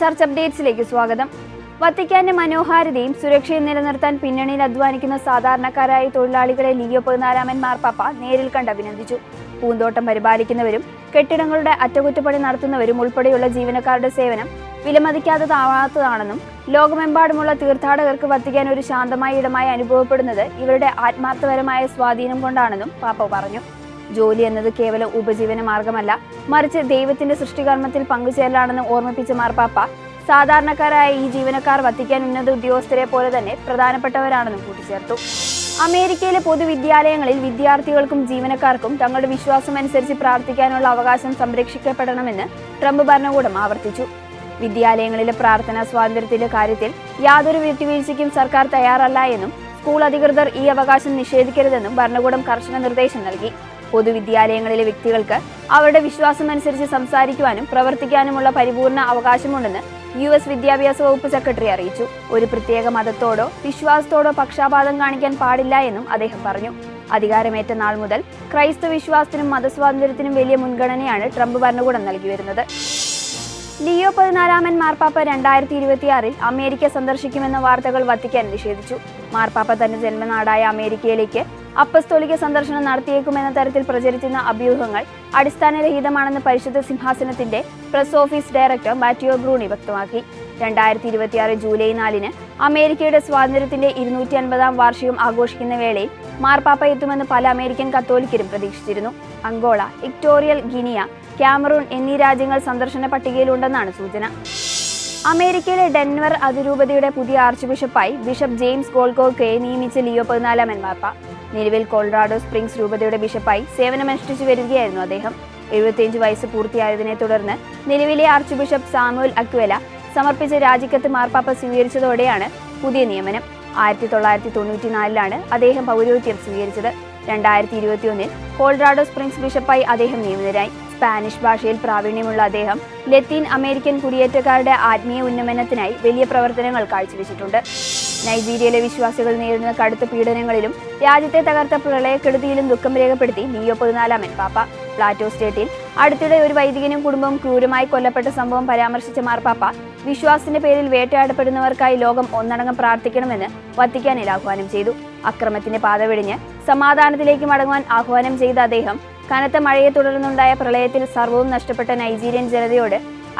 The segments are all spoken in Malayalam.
ചർച്ച് അപ്ഡേറ്റ്സിലേക്ക് സ്വാഗതം. വത്തിക്കാന്റെ മനോഹാരിതയും സുരക്ഷയും നിലനിർത്താൻ പിന്നണിയിൽ അധ്വാനിക്കുന്ന സാധാരണക്കാരായ തൊഴിലാളികളെ ലിയോ പതിനാലാമൻ മാർപ്പാപ്പ നേരിൽ കണ്ട് അഭിനന്ദിച്ചു. പൂന്തോട്ടം പരിപാലിക്കുന്നവരും കെട്ടിടങ്ങളുടെ അറ്റകുറ്റപ്പണി നടത്തുന്നവരും ഉൾപ്പെടെയുള്ള ജീവനക്കാരുടെ സേവനം വിലമതിക്കാത്തതാവാത്തതാണെന്നും ലോകമെമ്പാടുമുള്ള തീർത്ഥാടകർക്ക് വത്തിക്കാൻ ഒരു ശാന്തമായ ഇടമായി അനുഭവപ്പെടുന്നത് ഇവരുടെ ആത്മാർത്ഥപരമായ സ്വാധീനം കൊണ്ടാണെന്നും പാപ്പ പറഞ്ഞു. ജോലി എന്നത് കേവലം ഉപജീവന മാർഗമല്ല. മറിച്ച് ദൈവത്തിന്റെ സൃഷ്ടികർമ്മത്തിൽ പങ്കുചേരലാണെന്ന് ഓർമ്മിപ്പിച്ച മാർപ്പാപ്പ സാധാരണക്കാരായ ഈ ജീവനക്കാർ വത്തിക്കാൻ ഉന്നത ഉദ്യോഗസ്ഥരെ പോലെ തന്നെ പ്രധാനപ്പെട്ടവരാണെന്നും കൂട്ടിച്ചേർത്തു. അമേരിക്കയിലെ പൊതുവിദ്യാലയങ്ങളിൽ വിദ്യാർത്ഥികൾക്കും ജീവനക്കാർക്കും തങ്ങളുടെ വിശ്വാസം അനുസരിച്ച് പ്രാർത്ഥിക്കാനുള്ള അവകാശം സംരക്ഷിക്കപ്പെടണമെന്ന് ട്രംപ് ഭരണകൂടം ആവർത്തിച്ചു. വിദ്യാലയങ്ങളിലെ പ്രാർത്ഥനാ സ്വാതന്ത്ര്യത്തിന്റെ കാര്യത്തിൽ യാതൊരു വിട്ടുവീഴ്ചയ്ക്കും സർക്കാർ തയ്യാറല്ല എന്നും സ്കൂൾ അധികൃതർ ഈ അവകാശം നിഷേധിക്കരുതെന്നും ഭരണകൂടം കർശന നിർദ്ദേശം നൽകി. പൊതുവിദ്യാലയങ്ങളിലെ വ്യക്തികൾക്ക് അവരുടെ വിശ്വാസം അനുസരിച്ച് സംസാരിക്കുവാനും പ്രവർത്തിക്കാനുമുള്ള പരിപൂർണ അവകാശമുണ്ടെന്ന് യു എസ് വിദ്യാഭ്യാസ വകുപ്പ് സെക്രട്ടറി അറിയിച്ചു. ഒരു പ്രത്യേക മതത്തോടോ വിശ്വാസത്തോടോ പക്ഷാപാതം കാണിക്കാൻ പാടില്ല എന്നും അദ്ദേഹം പറഞ്ഞു. അധികാരമേറ്റ നാൾ മുതൽ ക്രൈസ്തവ വിശ്വാസത്തിനും മതസ്വാതന്ത്ര്യത്തിനും വലിയ മുൻഗണനയാണ് ട്രംപ് ഭരണകൂടം നൽകി വരുന്നത്. ലിയോ പതിനാലാമൻ മാർപ്പാപ്പ രണ്ടായിരത്തി ഇരുപത്തിയാറിൽ അമേരിക്ക സന്ദർശിക്കുമെന്ന വാർത്തകൾ വത്തിക്കാൻ നിഷേധിച്ചു. മാർപ്പാപ്പ തന്റെ ജന്മനാടായ അമേരിക്കയിലേക്ക് അപ്പസ്തോലിക സന്ദർശനം നടത്തിയേക്കുമെന്ന തരത്തിൽ പ്രചരിക്കുന്ന അഭ്യൂഹങ്ങൾ അടിസ്ഥാനരഹിതമാണെന്ന് പരിശുദ്ധ സിംഹാസനത്തിന്റെ press office director Matteo Bruni വ്യക്തമാക്കി. രണ്ടായിരത്തി ഇരുപത്തിയാറ് ജൂലൈ നാലിന് അമേരിക്കയുടെ സ്വാതന്ത്ര്യത്തിന്റെ ഇരുന്നൂറ്റി അൻപതാം വാർഷികം ആഘോഷിക്കുന്ന വേളയിൽ മാർപ്പാപ്പ എത്തുമെന്ന് പല അമേരിക്കൻ കത്തോലിക്കരും പ്രതീക്ഷിച്ചിരുന്നു. അങ്കോള ഇക്ടോറിയൽ ഗിനിയ ക്യാമറൂൺ എന്നീ രാജ്യങ്ങൾ സന്ദർശന പട്ടികയിലുണ്ടെന്നാണ് സൂചന. അമേരിക്കയിലെ ഡെൻവർ അതിരൂപതയുടെ പുതിയ ആർച്ച് ബിഷപ്പായി ബിഷപ്പ് ജെയിംസ് ഗോൾകോക്കയെ നിയമിച്ച ലിയോ പതിനാലാമൻ മാർപ്പ നിലവിൽ കൊളറാഡോ സ്പ്രിംഗ്സ് രൂപതയുടെ ബിഷപ്പായി സേവനമനുഷ്ഠിച്ചു വരികയായിരുന്നു അദ്ദേഹം. എഴുപത്തിയഞ്ച് വയസ്സ് പൂർത്തിയായതിനെ തുടർന്ന് നിലവിലെ ആർച്ച് ബിഷപ്പ് സാമുവൽ അക്വല സമർപ്പിച്ച രാജിക്കത്ത് മാർപ്പാപ്പ സ്വീകരിച്ചതോടെയാണ് പുതിയ നിയമനം. ആയിരത്തി തൊള്ളായിരത്തി തൊണ്ണൂറ്റിനാലിലാണ് അദ്ദേഹം പൗരോഹിത്യം സ്വീകരിച്ചത്. രണ്ടായിരത്തി ഇരുപത്തിയൊന്നിൽ കോൾറാഡോ സ്പ്രിംഗ്സ് ബിഷപ്പായി അദ്ദേഹം നിയമിതരായി. സ്പാനിഷ് ഭാഷയിൽ പ്രാവീണ്യമുള്ള അദ്ദേഹം ലത്തീൻ അമേരിക്കൻ കുടിയേറ്റക്കാരുടെ ആത്മീയ ഉന്നമനത്തിനായി വലിയ പ്രവർത്തനങ്ങൾ കാഴ്ചവെച്ചിട്ടുണ്ട്. നൈജീരിയയിലെ വിശ്വാസികൾ നേരിടുന്ന കടുത്ത പീഡനങ്ങളിലും രാജ്യത്തെ തകർത്ത പ്രളയക്കെടുതിയിലും ദുഃഖം രേഖപ്പെടുത്തി ലിയോ പതിനാലാമൻ പാപ്പ പ്ലാറ്റോ സ്റ്റേറ്റിൽ അടുത്തിടെ ഒരു വൈദികനും കുടുംബവും ക്രൂരമായി കൊല്ലപ്പെട്ട സംഭവം പരാമർശിച്ച മാർപ്പാപ്പ വിശ്വാസത്തിന്റെ പേരിൽ വേട്ടയാടപ്പെടുന്നവർക്കായി ലോകം ഒന്നടങ്കം പ്രാർത്ഥിക്കണമെന്ന് വത്തിക്കാനിൽ ആഹ്വാനം ചെയ്തു. അക്രമത്തിന്റെ പാത വെടിഞ്ഞ് സമാധാനത്തിലേക്ക് മടങ്ങുവാൻ ആഹ്വാനം ചെയ്ത അദ്ദേഹം കനത്ത മഴയെ തുടർന്നുണ്ടായ പ്രളയത്തിൽ സർവവും നഷ്ടപ്പെട്ട നൈജീരിയൻ ജനതയോട്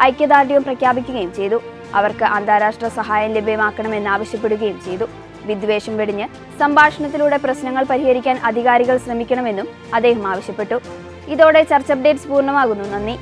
ഐക്യദാർഢ്യവും പ്രഖ്യാപിക്കുകയും ചെയ്തു. അവർക്ക് അന്താരാഷ്ട്ര സഹായം ലഭ്യമാക്കണമെന്നാവശ്യപ്പെടുകയും ചെയ്തു. വിദ്വേഷം വെടിഞ്ഞ് സംഭാഷണത്തിലൂടെ പ്രശ്നങ്ങൾ പരിഹരിക്കാൻ അധികാരികൾ ശ്രമിക്കണമെന്നും അദ്ദേഹം ആവശ്യപ്പെട്ടു. ഇതോടെ ചർച്ച അപ്ഡേറ്റ്സ് പൂർണമാകുന്നു. നന്ദി.